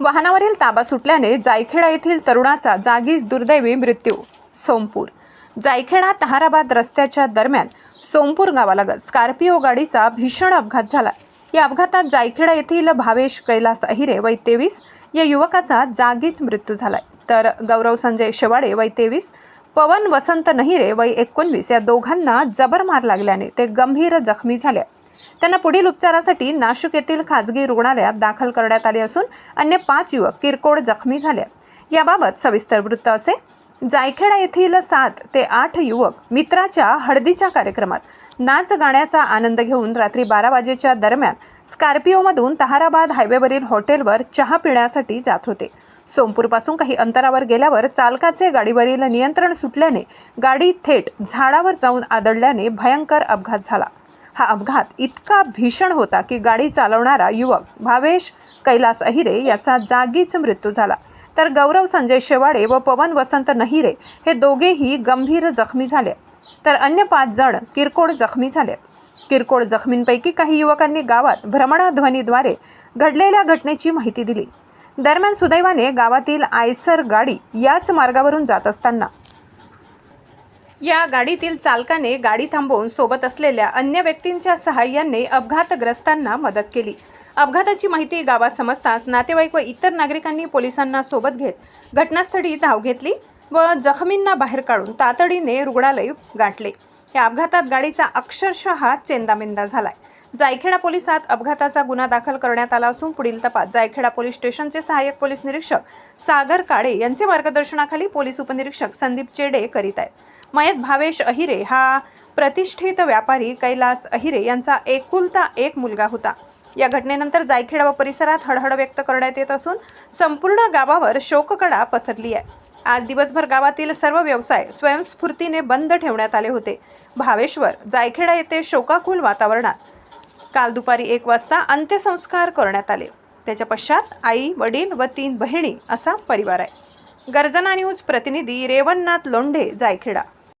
वाहनावरील ताबा सुटल्याने जायखेडा येथील तरुणाचा जागीच दुर्दैवी मृत्यू. सोमपूर. जायखेडा तहाराबाद रस्त्याच्या दरम्यान सोमपूर गावालगत स्कॉर्पिओ गाडीचा भीषण अपघात झाला. या अपघातात जायखेडा येथील भावेश कैलास अहिरे वय तेवीस या युवकाचा जागीच मृत्यू झालाय. तर गौरव संजय शेवाडे वय तेवीस पवन वसंत नहिरे वय एकोणवीस या दोघांना जबर मार लागल्याने ते गंभीर जखमी झाले. त्यांना पुढील उपचारासाठी नाशिक येथील खाजगी रुग्णालयात दाखल करण्यात आले असून अन्य पाच युवक किरकोळ जखमी झाले याबाबत सविस्तर वृत्त असे. जायखेडा येथील सात ते आठ युवक मित्राच्या हळदीच्या कार्यक्रमात नाच गाण्याचा आनंद घेऊन रात्री बारा वाजेच्या दरम्यान स्कॉर्पिओमधून तहाराबाद हायवेवरील हॉटेलवर चहा पिण्यासाठी जात होते. सोमपूरपासून काही अंतरावर गेल्यावर चालकाचे गाडीवरील नियंत्रण सुटल्याने गाडी थेट झाडावर जाऊन आदळल्याने भयंकर अपघात झाला. हा अपघात इतका भीषण होता की गाडी चालवणारा युवक भावेश कैलास अहिरे याचा जागीच मृत्यू झाला. तर गौरव संजय शेवाडे व पवन वसंत नहिरे हे दोघेही गंभीर जखमी झाले. तर अन्य पाच जण किरकोळ जखमी झाले. किरकोळ जखमींपैकी काही युवकांनी गावात भ्रमणध्वनीद्वारे घडलेल्या घटनेची माहिती दिली. दरम्यान सुदैवाने गावातील आयसर गाडी याच मार्गावरून जात असताना या गाडीतील चालकाने गाडी थांबवून सोबत असलेल्या अन्य व्यक्तींच्या सहाय्याने अपघातग्रस्तांना मदत केली. अपघाताची माहिती गावात समजताच नातेवाईक व इतर नागरिकांनी पोलिसांना सोबत घेत घटनास्थळी धाव घेतली व जखमींना बाहेर काढून तातडीने रुग्णालय गाठले. या अपघातात गाडीचा अक्षरशः चेंदामेंदा झालाय. जायखेडा पोलिसात अपघाताचा गुन्हा दाखल करण्यात आला असून पुढील तपास जायखेडा पोलीस स्टेशनचे सहाय्यक पोलीस निरीक्षक सागर काळे यांचे मार्गदर्शनाखाली पोलीस उपनिरीक्षक संदीप चेडे करीत आहेत. मयत भावेश अहिरे हा प्रतिष्ठित व्यापारी कैलास अहिरे यांचा एकुलता एक मुलगा होता. या घटनेनंतर जायखेडा व परिसरात हळहळ व्यक्त करण्यात येत असून संपूर्ण गावावर शोककडा पसरली आहे. आज दिवसभर गावातील सर्व व्यवसाय स्वयंस्फूर्तीने बंद ठेवण्यात आले होते. भावेश्वर जायखेडा येथे शोकाकुल वातावरणात. काल दुपारी एक वाजता अंत्यसंस्कार करण्यात आले. त्याच्या पश्चात आई वडील व तीन बहिणी असा परिवार आहे. गर्जना न्यूज प्रतिनिधी रेवणनाथ लोंढे जायखेडा.